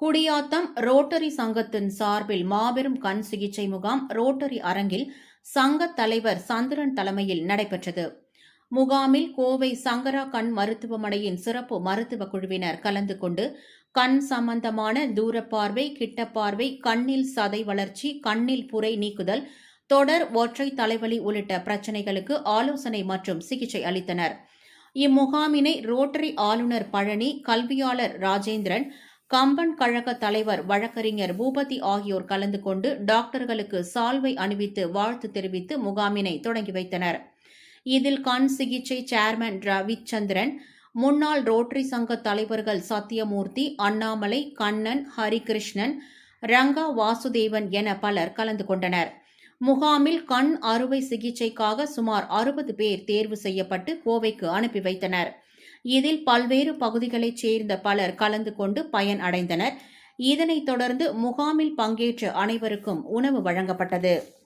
Gudiyatham rotary சங்கத்தின் சார்பில் மாபெரும் கண் சிகிச்சை முகாம் ரோட்டரி அரங்கில் சங்க தலைவர் சந்திரன் தலைமையில் நடைபெற்றது. முகாமில் கோவை சங்கரா கண் மருத்துவமனையின் சிறப்பு மருத்துவ குழுவினர் கலந்து கொண்டு கண் சம்பந்தமான தூரப்பார்வை கிட்டப்பார்வை கண்ணில் சதை வளர்ச்சி கண்ணில் புரை நீக்குதல் தொடர் ஒற்றை தலைவலி உள்ளிட்ட பிரச்சினைகளுக்கு ஆலோசனை மற்றும் சிகிச்சை அளித்தனர். இம்முகாமினை ரோட்டரி ஆளுநர் பழனி கல்வியாளர் ராஜேந்திரன் கம்பன் கழக தலைவர் வழக்கறிஞர் பூபதி ஆகியோர் கலந்து கொண்டு டாக்டர்களுக்கு சால்வை அணிவித்து வாழ்த்து தெரிவித்து முகாமினை தொடங்கி வைத்தனர். இதில் கண் சிகிச்சை சேர்மன் ரவிச்சந்திரன் முன்னாள் ரோட்டரி சங்க தலைவர்கள் சத்தியமூர்த்தி அண்ணாமலை கண்ணன் ஹரிகிருஷ்ணன் ரங்கா வாசுதேவன் என பலர் கலந்து கொண்டனர். முகாமில் கண் அறுவை சிகிச்சைக்காக சுமார் அறுபது பேர் தேர்வு செய்யப்பட்டு கோவைக்கு அனுப்பி வைத்தனர். இதில் பல்வேறு பகுதிகளைச் சேர்ந்த பலர் கலந்து கொண்டு பயன் அடைந்தனர். இதனைத் தொடர்ந்து முகாமில் பங்கேற்ற அனைவருக்கும் உணவு வழங்கப்பட்டது.